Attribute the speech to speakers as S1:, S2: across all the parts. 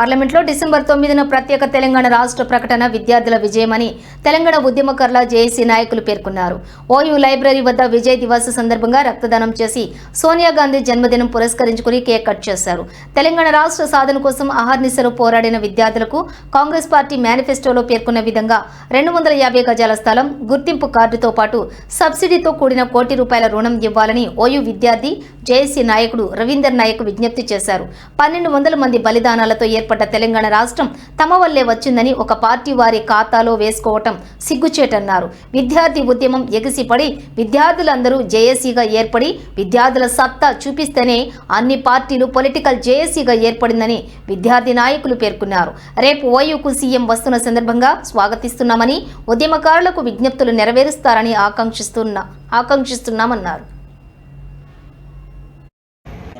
S1: పార్లమెంట్లో డిసెంబర్ తొమ్మిదిన ప్రత్యేక తెలంగాణ రాష్ట్ర ప్రకటన విద్యార్థుల విజయమని తెలంగాణ ఉద్యమకర్ల జేఏసీ నాయకులు పేర్కొన్నారు. ఓయూ లైబ్రరీ వద్ద విజయ్ దివాస్ సందర్భంగా రక్తదానం చేసి సోనియా గాంధీ జన్మదినం పురస్కరించుకుని కేక్ కట్ చేశారు. తెలంగాణ రాష్ట్ర సాధన కోసం అహర్నిశలు పోరాడిన విద్యార్థులకు కాంగ్రెస్ పార్టీ మేనిఫెస్టోలో పేర్కొన్న విధంగా రెండు వందల యాభై గజాల స్థలం గుర్తింపు కార్డుతో పాటు సబ్సిడీతో కూడిన కోటి రూపాయల రుణం ఇవ్వాలని ఓయూ విద్యార్థి జేఏసీ నాయకుడు రవీందర్ నాయక్ విజ్ఞప్తి చేశారు. పన్నెండు వందల మంది బలిదానాలతో చేపట్ట తెలంగాణ రాష్ట్రం తమ వల్లే వచ్చిందని ఒక పార్టీ వారి ఖాతాలో వేసుకోవటం సిగ్గుచేటన్నారు. విద్యార్థి ఉద్యమం ఎగిసిపడి విద్యార్థులందరూ జేఏసీగా ఏర్పడి విద్యార్థుల సత్తా చూపిస్తేనే అన్ని పార్టీలు పొలిటికల్ జేఏసీగా ఏర్పడిందని విద్యార్థి నాయకులు పేర్కొన్నారు. రేపు ఓయూకు సీఎం వస్తున్న సందర్భంగా స్వాగతిస్తున్నామని ఉద్యమకారులకు విజ్ఞప్తులు నెరవేరుస్తారని ఆకాంక్షిస్తున్న ఆకాంక్షిస్తున్నామన్నారు.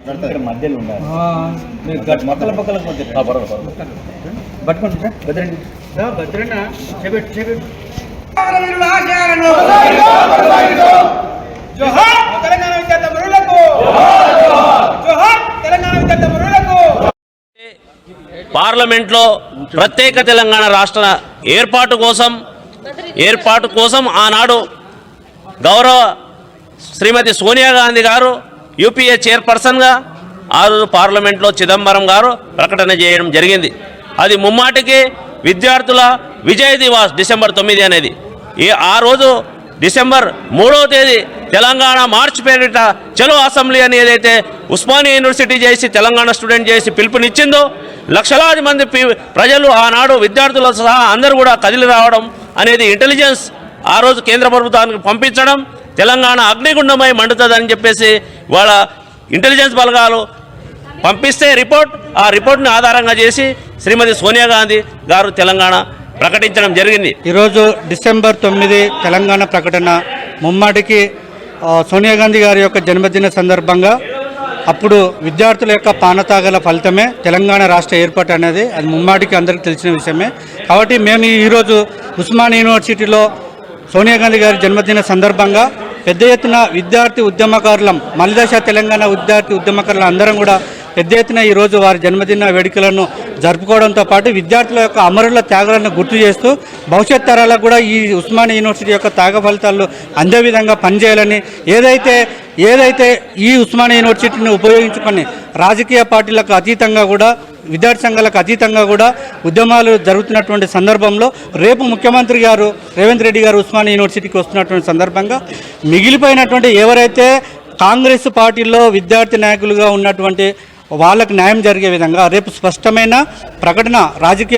S2: మధ్యలో ఉండాలి. మీరు మొక్కల పక్కల మధ్య పట్టుకోండి సార్ బెదరండి
S3: భద్రన్న చేపెట్టు చేపెట్టు జోహార్ తెలంగాణ విద్యార్థి మరులకు జోహార్ తెలంగాణ విద్యార్థి మరులకు
S4: పార్లమెంట్లో ప్రత్యేక తెలంగాణ రాష్ట్ర ఏర్పాటు కోసం ఏర్పాటు కోసం ఆనాడు గౌరవ శ్రీమతి సోనియా గాంధీ గారు యూపీఏ చైర్పర్సన్గా ఆ రోజు పార్లమెంట్లో చిదంబరం గారు ప్రకటన చేయడం జరిగింది. అది ముమ్మాటికి విద్యార్థుల విజయ్ దివాస్ డిసెంబర్ తొమ్మిది అనేది. ఈ ఆ రోజు డిసెంబర్ మూడవ తేదీ తెలంగాణ మార్చ్ పేరిట చలో అసెంబ్లీ అని ఏదైతే ఉస్మానియా యూనివర్సిటీ చేసి తెలంగాణ స్టూడెంట్ చేసి పిలుపునిచ్చిందో లక్షలాది మంది పి- ప్రజలు ఆనాడు విద్యార్థులతో సహా అందరూ కూడా కదిలి రావడం అనేది ఇంటెలిజెన్స్ ఆ రోజు కేంద్ర ప్రభుత్వానికి పంపించడం తెలంగాణ అగ్నిగుండమై మండుతుందని చెప్పేసి వాళ్ళ ఇంటెలిజెన్స్ బలగాలు పంపిస్తే రిపోర్ట్ ఆ రిపోర్ట్ని ఆధారంగా చేసి శ్రీమతి సోనియా గాంధీ గారు తెలంగాణ ప్రకటించడం జరిగింది.
S5: ఈరోజు డిసెంబర్ తొమ్మిది తెలంగాణ ప్రకటన. ముమ్మాటికి సోనియా గాంధీ గారి యొక్క జన్మదిన సందర్భంగా అప్పుడు విద్యార్థుల యొక్క పానతాగల ఫలితమే తెలంగాణ రాష్ట్ర ఏర్పాటు అనేది. అది ముమ్మాటికి అందరికీ తెలిసిన విషయమే. కాబట్టి మేము ఈరోజు ఉస్మాన్ యూనివర్సిటీలో సోనియా గాంధీ గారి జన్మదిన సందర్భంగా పెద్ద ఎత్తున విద్యార్థి ఉద్యమకారులం మలిదశ తెలంగాణ విద్యార్థి ఉద్యమకారులం అందరం కూడా పెద్ద ఎత్తున ఈరోజు వారి జన్మదిన వేడుకలను జరుపుకోవడంతో పాటు విద్యార్థుల యొక్క అమరుల త్యాగాలను గుర్తు చేస్తూ భవిష్యత్ తరాలకు కూడా ఈ ఉస్మానియా యూనివర్సిటీ యొక్క త్యాగ ఫలితాలు అందే విధంగా పనిచేయాలని ఏదైతే ఏదైతే ఈ ఉస్మానియా యూనివర్సిటీని ఉపయోగించుకొని రాజకీయ పార్టీలకు అతీతంగా కూడా విద్యార్థి సంఘాలకు అతీతంగా కూడా ఉద్యమాలు జరుగుతున్నటువంటి సందర్భంలో రేపు ముఖ్యమంత్రి గారు రేవంత్ రెడ్డి గారు ఉస్మానియా యూనివర్సిటీకి వస్తున్నటువంటి సందర్భంగా మిగిలిపోయినటువంటి ఎవరైతే కాంగ్రెస్ పార్టీలో విద్యార్థి నాయకులుగా ఉన్నటువంటి వాళ్ళకు న్యాయం జరిగే విధంగా రేపు స్పష్టమైన ప్రకటన రాజకీయ